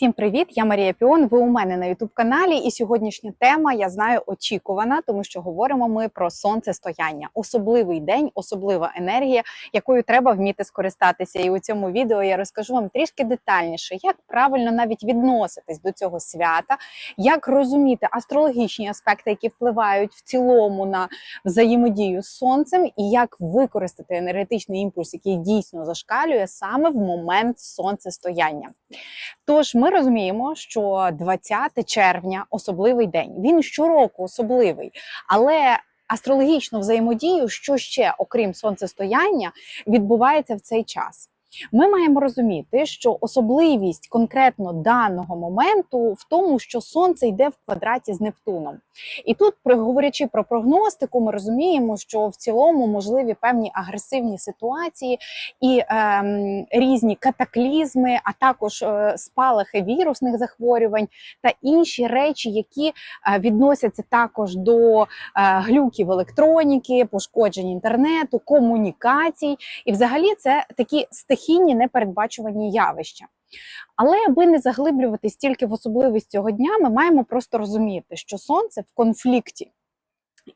Всім привіт! Я Марія Піон. Ви у мене на youtube каналі. І сьогоднішня тема я знаю очікувана, тому що говоримо ми про сонцестояння. Особливий день, особлива енергія, якою треба вміти скористатися. І у цьому відео я розкажу вам трішки детальніше, як правильно навіть відноситись до цього свята, як розуміти астрологічні аспекти, які впливають в цілому на взаємодію з сонцем, і як використати енергетичний імпульс, який дійсно зашкалює саме в момент сонцестояння. Тож ми розуміємо, що 20 червня особливий день. Він щороку особливий, але астрологічну взаємодію, що ще, окрім сонцестояння, відбувається в цей час. Ми маємо розуміти, що особливість конкретно даного моменту в тому, що сонце йде в квадраті з Нептуном. І тут, говорячи про прогностику, ми розуміємо, що в цілому можливі певні агресивні ситуації і ем, різні катаклізми, а також е, спалахи вірусних захворювань та інші речі, які е, відносяться також до е, глюків електроніки, пошкоджень інтернету, комунікацій. І, взагалі, це такі стихійні непередбачувані явища. Але аби не заглиблюватись тільки в особливість цього дня, ми маємо просто розуміти, що сонце в конфлікті.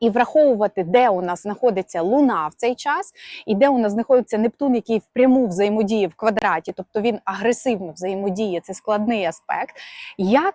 І враховувати, де у нас знаходиться Луна в цей час, і де у нас знаходиться Нептун, який впряму взаємодіє в квадраті, тобто він агресивно взаємодіє, це складний аспект, як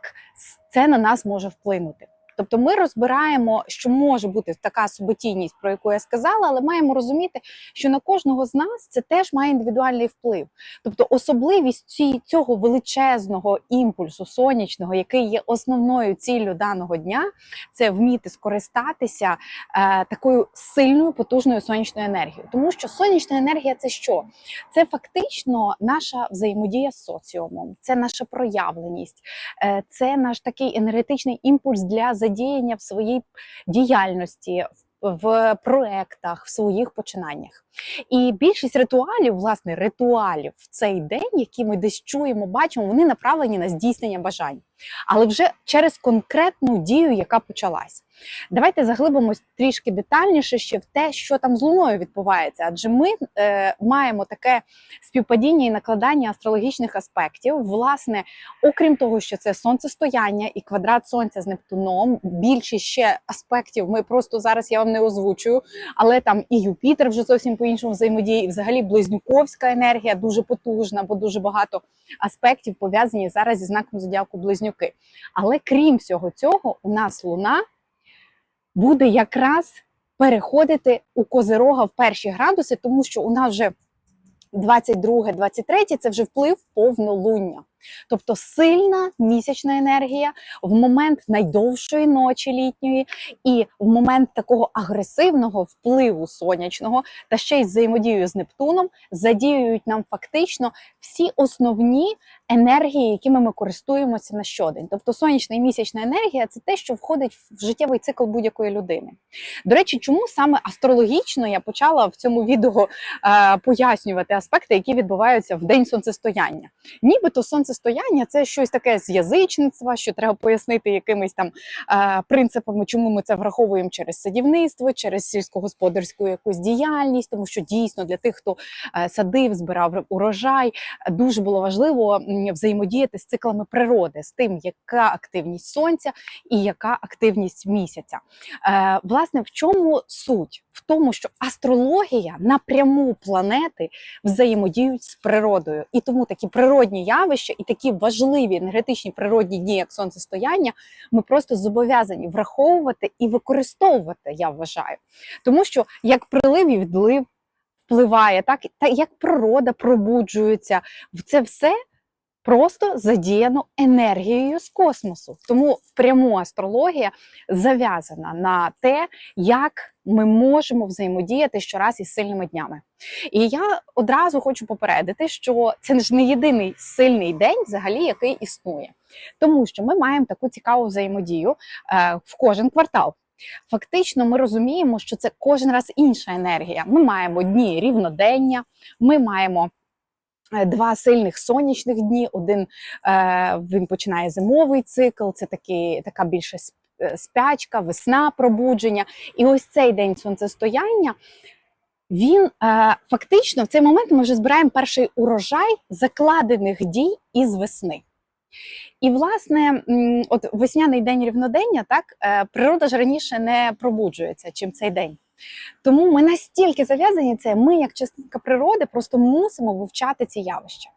це на нас може вплинути. Тобто ми розбираємо, що може бути така суботійність, про яку я сказала, але маємо розуміти, що на кожного з нас це теж має індивідуальний вплив. Тобто, особливість цього величезного імпульсу сонячного, який є основною ціллю даного дня, це вміти скористатися е, такою сильною потужною сонячною енергією. Тому що сонячна енергія це що? Це фактично наша взаємодія з соціумом, це наша проявленість, е, це наш такий енергетичний імпульс для задіяння в своїй діяльності, в проектах, в своїх починаннях. І більшість ритуалів, власне, ритуалів в цей день, які ми десь чуємо, бачимо, вони направлені на здійснення бажань, але вже через конкретну дію, яка почалась. Давайте заглибимось трішки детальніше ще в те, що там з луною відбувається, адже ми е, маємо таке співпадіння і накладання астрологічних аспектів. Власне, окрім того, що це сонцестояння і квадрат сонця з Нептуном, більшість ще аспектів ми просто зараз я вам не озвучую, але там і Юпітер вже зовсім по-іншому взаємодіє, і взагалі близнюковська енергія дуже потужна, бо дуже багато аспектів пов'язані зараз зі знаком зодіаку близнюки. Але крім всього цього, у нас луна буде якраз переходити у Козирога в перші градуси, тому що у нас вже 22, 23 це вже вплив повнолуння. Тобто сильна місячна енергія в момент найдовшої ночі літньої, і в момент такого агресивного впливу сонячного, та ще й взаємодією з Нептуном, задіюють нам фактично всі основні енергії, якими ми користуємося на щодень. Тобто сонячна і місячна енергія це те, що входить в життєвий цикл будь-якої людини. До речі, чому саме астрологічно я почала в цьому відео е, пояснювати аспекти, які відбуваються в день сонцестояння. Нібито сонцестояння це щось таке з язичництва, що треба пояснити якимись там е, принципами, чому ми це враховуємо через садівництво, через сільськогосподарську якусь діяльність, тому що дійсно для тих, хто е, садив, збирав урожай, дуже було важливо взаємодіяти з циклами природи, з тим, яка активність сонця і яка активність місяця. Е, Власне, в чому суть? В тому, що астрологія напряму планети взаємодіють з природою, і тому такі природні явища і такі важливі енергетичні природні дні, як сонцестояння, ми просто зобов'язані враховувати і використовувати. Я вважаю, тому що як прилив і відлив впливає, так та як природа пробуджується, це все просто задіяно енергією з космосу. Тому пряму астрологія зав'язана на те, як ми можемо взаємодіяти щораз із сильними днями. І я одразу хочу попередити, що це ж не єдиний сильний день, взагалі, який існує, тому що ми маємо таку цікаву взаємодію е, в кожен квартал. Фактично, ми розуміємо, що це кожен раз інша енергія. Ми маємо дні рівнодення, ми маємо два сильних сонячних дні. Один е, він починає зимовий цикл, це такий, така більше е, спячка, весна, пробудження. І ось цей день сонцестояння. Він е, фактично в цей момент ми вже збираємо перший урожай закладених дій із весни. І, власне, от весняний день рівнодення, так, е, природа ж раніше не пробуджується, чим цей день. Тому ми настільки зав'язані це, ми, як частинка природи, просто мусимо вивчати ці явища.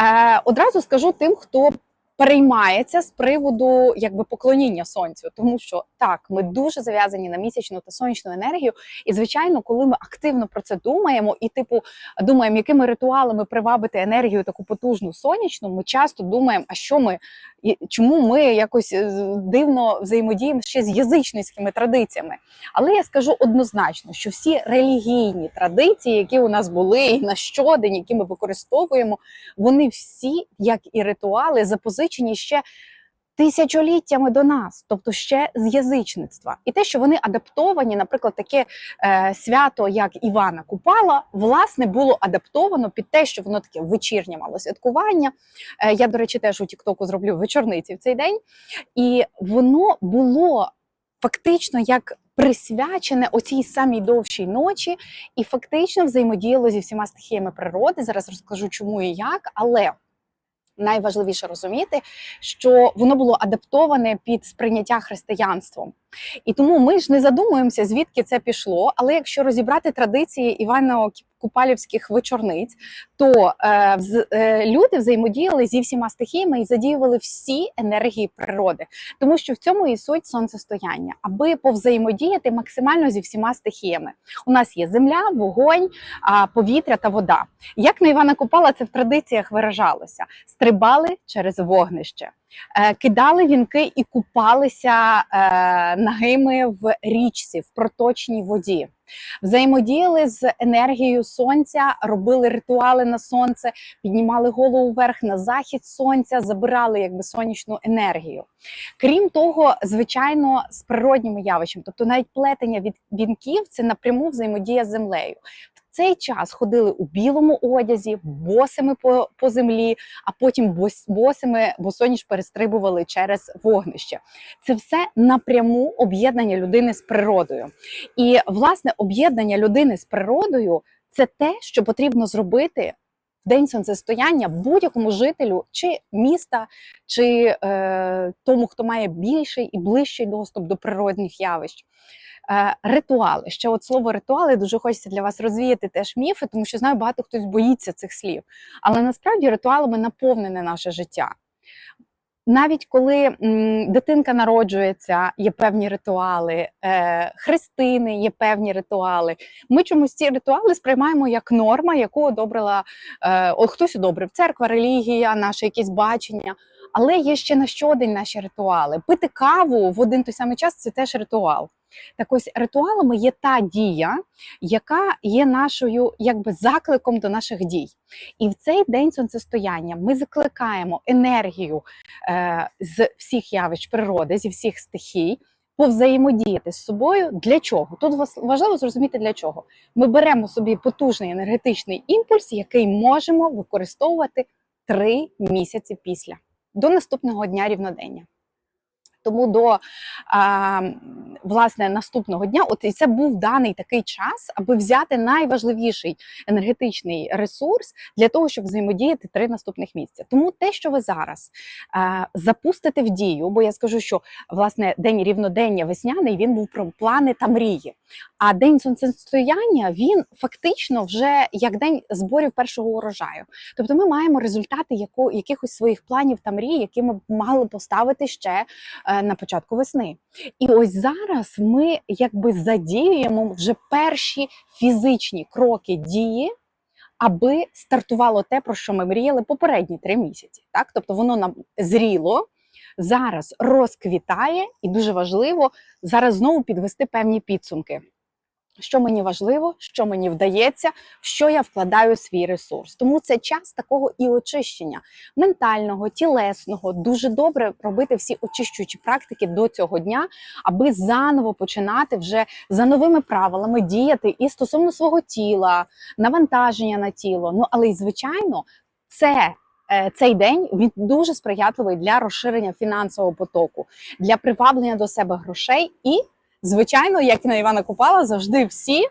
Е, одразу скажу тим, хто переймається з приводу якби поклоніння сонцю, тому що так, ми дуже зав'язані на місячну та сонячну енергію. І звичайно, коли ми активно про це думаємо, і типу думаємо, якими ритуалами привабити енергію таку потужну сонячну, ми часто думаємо, а що ми і чому ми якось е, дивно взаємодіємо ще з язичницькими традиціями. Але я скажу однозначно, що всі релігійні традиції, які у нас були і на щодень, які ми використовуємо, вони всі, як і ритуали, запозичені ще. Тисячоліттями до нас, тобто ще з язичництва, і те, що вони адаптовані, наприклад, таке е, свято, як Івана Купала, власне, було адаптовано під те, що воно таке вечірнє мало святкування. Е, я, до речі, теж у Тіктоку зроблю вечорниці в цей день, і воно було фактично як присвячене оцій самій довшій ночі, і фактично взаємодіяло зі всіма стихіями природи. Зараз розкажу, чому і як, але. Найважливіше розуміти, що воно було адаптоване під сприйняття християнством. І тому ми ж не задумуємося, звідки це пішло. Але якщо розібрати традиції Івано-Купалівських вечорниць, то е, е, люди взаємодіяли зі всіма стихіями і задіювали всі енергії природи, тому що в цьому і суть сонцестояння, аби повзаємодіяти максимально зі всіма стихіями. У нас є земля, вогонь, повітря та вода. Як на Івана Купала це в традиціях виражалося: стрибали через вогнище. Е, Кидали вінки і купалися е, нагими в річці, в проточній воді. Взаємодіяли з енергією сонця, робили ритуали на сонце, піднімали голову вверх на захід сонця, забирали якби сонячну енергію. Крім того, звичайно, з природніми явищами, тобто навіть плетення від вінків це напряму взаємодія з землею. Цей час ходили у білому одязі, босими по, по землі, а потім бос, босими босоніж перестрибували через вогнище. Це все напряму об'єднання людини з природою. І власне об'єднання людини з природою це те, що потрібно зробити день сонцестояння будь-якому жителю чи міста, чи е, тому, хто має більший і ближчий доступ до природних явищ. Е, ритуали. Ще от слово ритуали дуже хочеться для вас розвіяти теж міфи, тому що знаю, багато хтось боїться цих слів. Але насправді ритуалами наповнене наше життя. Навіть коли дитинка народжується, є певні ритуали, е, хрестини є певні ритуали. Ми чомусь ці ритуали сприймаємо як норма, яку одобрила е, о, хтось одобрив церква, релігія, наше якесь бачення. Але є ще на щодень наші ритуали. Пити каву в один той самий час це теж ритуал. Так ось ритуалами є та дія, яка є нашою якби закликом до наших дій. І в цей день сонцестояння ми закликаємо енергію е, з всіх явищ природи, зі всіх стихій. Повзаємодіяти з собою для чого? Тут важливо зрозуміти для чого. Ми беремо собі потужний енергетичний імпульс, який можемо використовувати три місяці після до наступного дня рівнодення. Тому до а, власне наступного дня, от і це був даний такий час, аби взяти найважливіший енергетичний ресурс для того, щоб взаємодіяти три наступних місяця. Тому те, що ви зараз а, запустите в дію, бо я скажу, що власне день рівнодення весняний він був про плани та мрії. А день сонцестояння він фактично вже як день зборів першого урожаю. Тобто ми маємо результати яко, якихось своїх планів та мрій, які ми б мали поставити ще е, на початку весни. І ось зараз ми якби задіюємо вже перші фізичні кроки дії. Аби стартувало те, про що ми мріяли попередні три місяці. Так, тобто воно нам зріло, зараз розквітає, і дуже важливо зараз знову підвести певні підсумки. Що мені важливо, що мені вдається, в що я вкладаю свій ресурс. Тому це час такого і очищення ментального, тілесного. Дуже добре робити всі очищуючі практики до цього дня, аби заново починати вже за новими правилами діяти і стосовно свого тіла, навантаження на тіло. Ну але й звичайно, це. е, Цей день він дуже сприятливий для розширення фінансового потоку, для приваблення до себе грошей і звичайно, як і на Івана Купала, завжди всі е,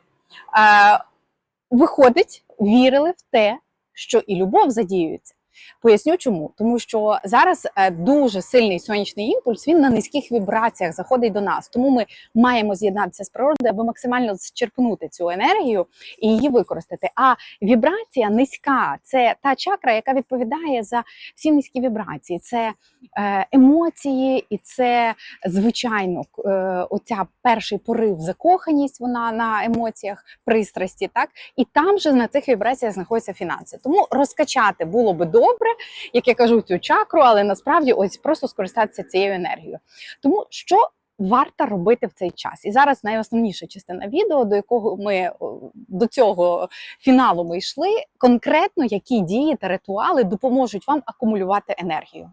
виходить, вірили в те, що і любов задіюється. Поясню чому, тому що зараз е, дуже сильний сонячний імпульс. Він на низьких вібраціях заходить до нас. Тому ми маємо з'єднатися з природою, аби максимально зчерпнути цю енергію і її використати. А вібрація низька це та чакра, яка відповідає за всі низькі вібрації. Це е, емоції, і це звичайно е, оця перший порив закоханість. Вона на емоціях, пристрасті, так і там же на цих вібраціях знаходяться фінанси. Тому розкачати було би добре, як я кажу, цю чакру, але насправді ось просто скористатися цією енергією. Тому що варто робити в цей час? І зараз найосновніша частина відео, до якого ми до цього фіналу ми йшли. Конкретно які дії та ритуали допоможуть вам акумулювати енергію.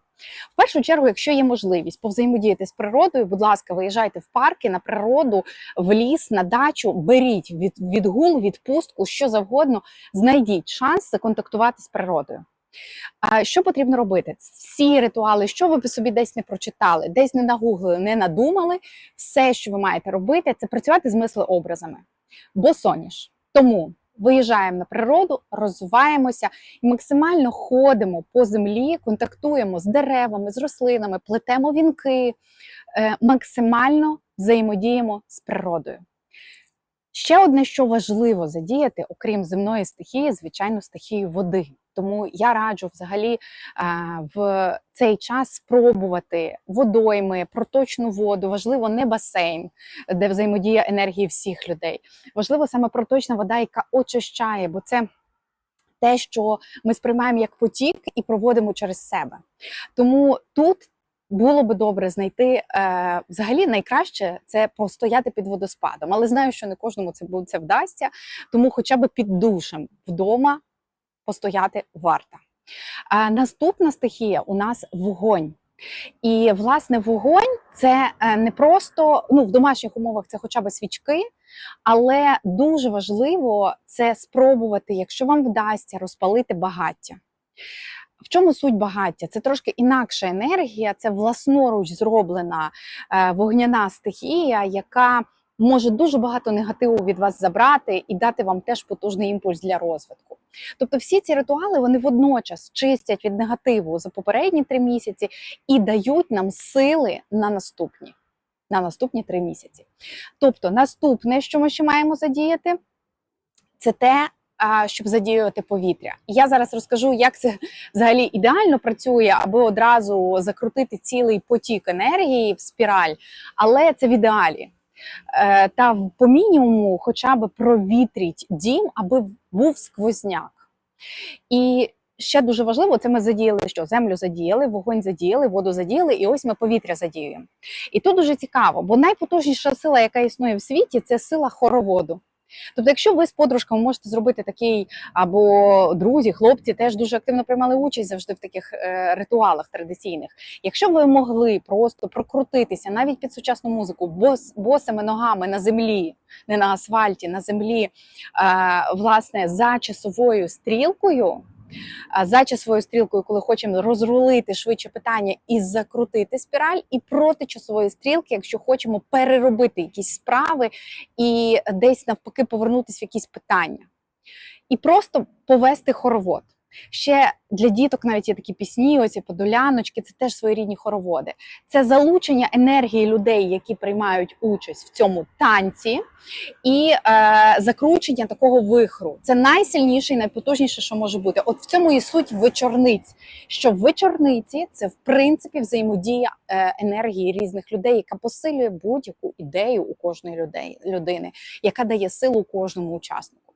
В першу чергу, якщо є можливість повзаємодіяти з природою, будь ласка, виїжджайте в парки на природу, в ліс, на дачу, беріть від, відгул, відпустку, що завгодно, знайдіть шанс законтактувати з природою. Що потрібно робити? Всі ритуали, що ви собі десь не прочитали, десь не нагуглили, не надумали. Все, що ви маєте робити, це працювати з мислеобразами. Бо соняш. Тому виїжджаємо на природу, розвиваємося і максимально ходимо по землі, контактуємо з деревами, з рослинами, плетемо вінки, е, максимально взаємодіємо з природою. Ще одне, що важливо задіяти, окрім земної стихії, звичайно, стихію води. Тому я раджу взагалі е, в цей час спробувати водойми, проточну воду. Важливо не басейн, де взаємодія енергії всіх людей. Важливо саме проточна вода, яка очищає, бо це те, що ми сприймаємо як потік і проводимо через себе. Тому тут було би добре знайти е, взагалі найкраще це постояти під водоспадом. Але знаю, що не кожному це це вдасться, тому хоча б під душем вдома постояти варто. А наступна стихія у нас вогонь. І власне вогонь це е, не просто ну в домашніх умовах це хоча б свічки, але дуже важливо це спробувати, якщо вам вдасться розпалити багаття. В чому суть багаття? Це трошки інакша енергія, це власноруч зроблена е, вогняна стихія, яка може дуже багато негативу від вас забрати і дати вам теж потужний імпульс для розвитку. Тобто, всі ці ритуали вони водночас чистять від негативу за попередні три місяці і дають нам сили на наступні. На наступні три місяці. Тобто, наступне, що ми ще маємо задіяти, це те, щоб задіювати повітря. Я зараз розкажу, як це взагалі ідеально працює, аби одразу закрутити цілий потік енергії в спіраль, але це в ідеалі. Е, Та по мінімуму хоча б провітріть дім, аби був сквозняк. І ще дуже важливо, це ми задіяли що? Землю задіяли, вогонь задіяли, воду задіяли, і ось ми повітря задіюємо. І тут дуже цікаво, бо найпотужніша сила, яка існує в світі, це сила хороводу. Тобто, якщо ви з подружками можете зробити такий, або друзі, хлопці теж дуже активно приймали участь завжди в таких е, ритуалах традиційних. Якщо ви могли просто прокрутитися навіть під сучасну музику, бос, босими ногами на землі, не на асфальті, на землі, е, власне, за часовою стрілкою. За часовою стрілкою, коли хочемо розрулити швидше питання і закрутити спіраль, і проти часової стрілки, якщо хочемо переробити якісь справи і десь навпаки повернутися в якісь питання, і просто повести хоровод. Ще для діток навіть є такі пісні, оці подоляночки, це теж своєрідні хороводи. Це залучення енергії людей, які приймають участь в цьому танці, і е, закручення такого вихру. Це найсильніше і найпотужніше, що може бути. От в цьому і суть вечорниць. Що вечорниці це в принципі взаємодія е, енергії різних людей, яка посилює будь-яку ідею у кожної людей, людини, яка дає силу кожному учаснику.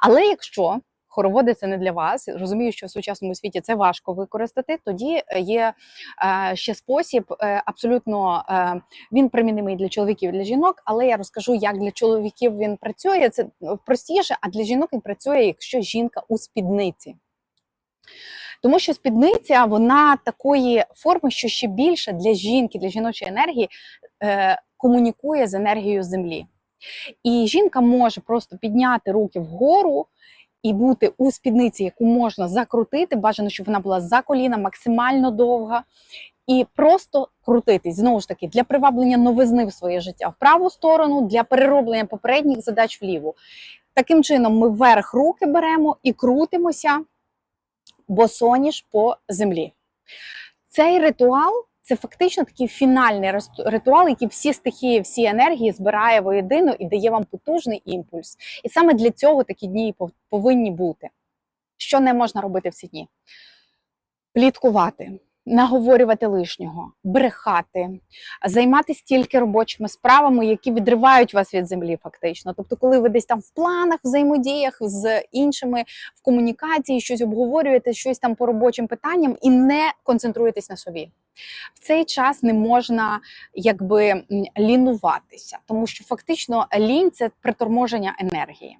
Але якщо хороводи це не для вас. Розумію, що в сучасному світі це важко використати. Тоді е, є е, ще спосіб, е, абсолютно він примінимий для чоловіків, і для жінок. Але я розкажу, як для чоловіків він працює. Це ну, простіше, а для жінок він працює, якщо жінка у спідниці. Тому що спідниця вона такої форми, що ще більше для жінки, для жіночої енергії е, комунікує з енергією землі. І жінка може просто підняти руки вгору і бути у спідниці, яку можна закрутити. Бажано, щоб вона була за коліна, максимально довга. І просто крутитись знову ж таки для приваблення новизни в своє життя в праву сторону, для перероблення попередніх задач вліву. Таким чином, ми вверх руки беремо і крутимося босоніж по землі. Цей ритуал це фактично такий фінальний ритуал, який всі стихії, всі енергії збирає воєдину і дає вам потужний імпульс. І саме для цього такі дні повинні бути. Що не можна робити в ці дні? Пліткувати, наговорювати лишнього, брехати, займатися тільки робочими справами, які відривають вас від землі, фактично. Тобто, коли ви десь там в планах, взаємодіях з іншими в комунікації, щось обговорюєте, щось там по робочим питанням і не концентруєтесь на собі. В цей час не можна якби лінуватися, тому що фактично лінь це приторможення енергії.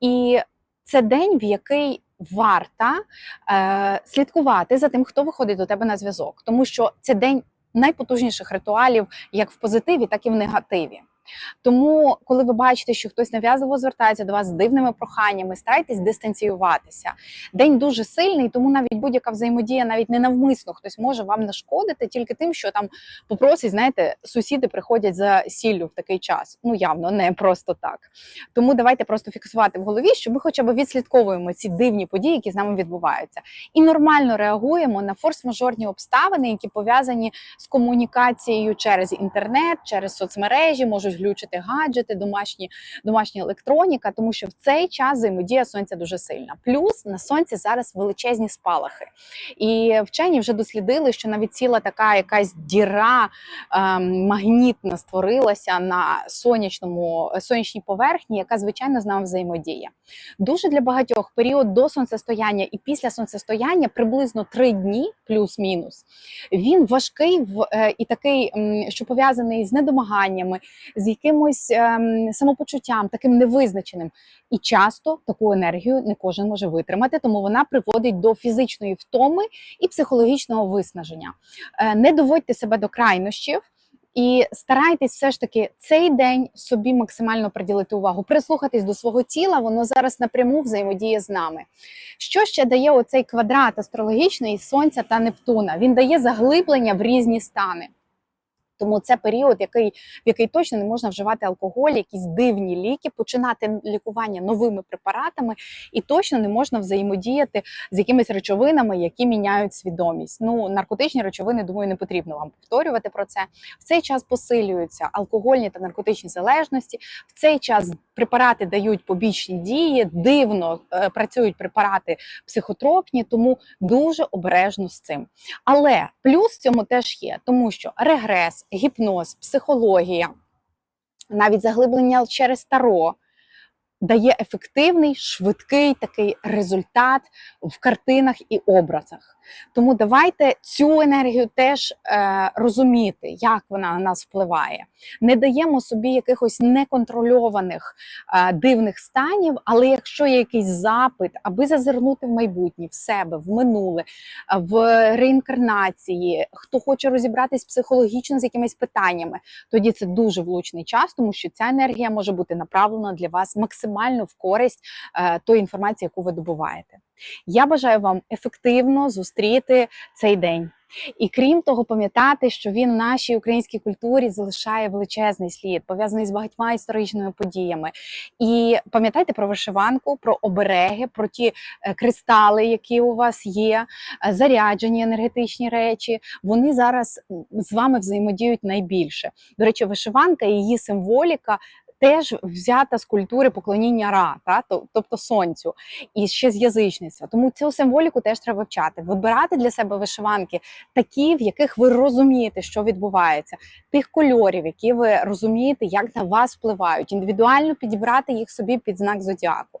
І це день, в який варта е, слідкувати за тим, хто виходить до тебе на зв'язок, тому що це день найпотужніших ритуалів, як в позитиві, так і в негативі. Тому, коли ви бачите, що хтось нав'язливо звертається до вас з дивними проханнями, старайтесь дистанціюватися. День дуже сильний, тому навіть будь-яка взаємодія, навіть ненавмисно хтось може вам нашкодити тільки тим, що там попросить, знаєте, сусіди приходять за сіллю в такий час. Ну явно не просто так. Тому давайте просто фіксувати в голові, що ми хоча б відслідковуємо ці дивні події, які з нами відбуваються, і нормально реагуємо на форс-мажорні обставини, які пов'язані з комунікацією через інтернет, через соцмережі, можуть глючити гаджети, домашні, домашня електроніка, тому що в цей час взаємодія сонця дуже сильна. Плюс на сонці зараз величезні спалахи. І вчені вже дослідили, що навіть ціла така якась діра ем, магнітна створилася на сонячному сонячній поверхні, яка звичайно з нами взаємодіє. Дуже для багатьох період до сонцестояння і після сонцестояння приблизно три дні, плюс-мінус. Він важкий в е, і такий, що пов'язаний з недомаганнями, якимось ем, самопочуттям, таким невизначеним. І часто таку енергію не кожен може витримати, тому вона приводить до фізичної втоми і психологічного виснаження. Е, Не доводьте себе до крайнощів. І старайтесь все ж таки цей день собі максимально приділити увагу, прислухатись до свого тіла, воно зараз напряму взаємодіє з нами. Що ще дає оцей квадрат астрологічний Сонця та Нептуна? Він дає заглиблення в різні стани. Тому це період, який, в який точно не можна вживати алкоголь, якісь дивні ліки, починати лікування новими препаратами, і точно не можна взаємодіяти з якимись речовинами, які міняють свідомість. Ну, наркотичні речовини, думаю, не потрібно вам повторювати про це. В цей час посилюються алкогольні та наркотичні залежності. В цей час препарати дають побічні дії, дивно е, працюють препарати психотропні, тому дуже обережно з цим. Але плюс цьому теж є, тому що регрес, гіпноз, психологія, навіть заглиблення через таро дає ефективний, швидкий такий результат в картинах і образах. Тому давайте цю енергію теж е, розуміти, як вона на нас впливає. Не даємо собі якихось неконтрольованих е, дивних станів, але якщо є якийсь запит, аби зазирнути в майбутнє, в себе, в минуле, в реінкарнації, хто хоче розібратись психологічно з якимись питаннями, тоді це дуже влучний час, тому що ця енергія може бути направлена для вас максимально в користь е, тої інформації, яку ви добуваєте. Я бажаю вам ефективно зустріти цей день. І крім того, пам'ятати, що він в нашій українській культурі залишає величезний слід, пов'язаний з багатьма історичними подіями. І пам'ятайте про вишиванку, про обереги, про ті е, кристали, які у вас є, е, заряджені енергетичні речі. Вони зараз з вами взаємодіють найбільше. До речі, вишиванка і її символіка. Теж взята з культури поклоніння Ра, та тобто сонцю, і ще з язичництва. Тому цю символіку теж треба вивчати, вибирати для себе вишиванки, такі, в яких ви розумієте, що відбувається, тих кольорів, які ви розумієте, як на вас впливають, індивідуально підібрати їх собі під знак зодіаку.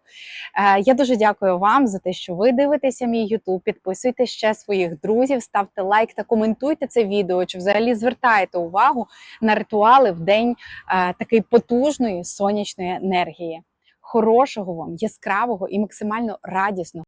Е, я дуже дякую вам за те, що ви дивитеся мій Ютуб. Підписуйте ще своїх друзів, ставте лайк та коментуйте це відео, чи взагалі звертаєте увагу на ритуали в день е, такий потужної сонячної енергії. Хорошого вам, яскравого і максимально радісного.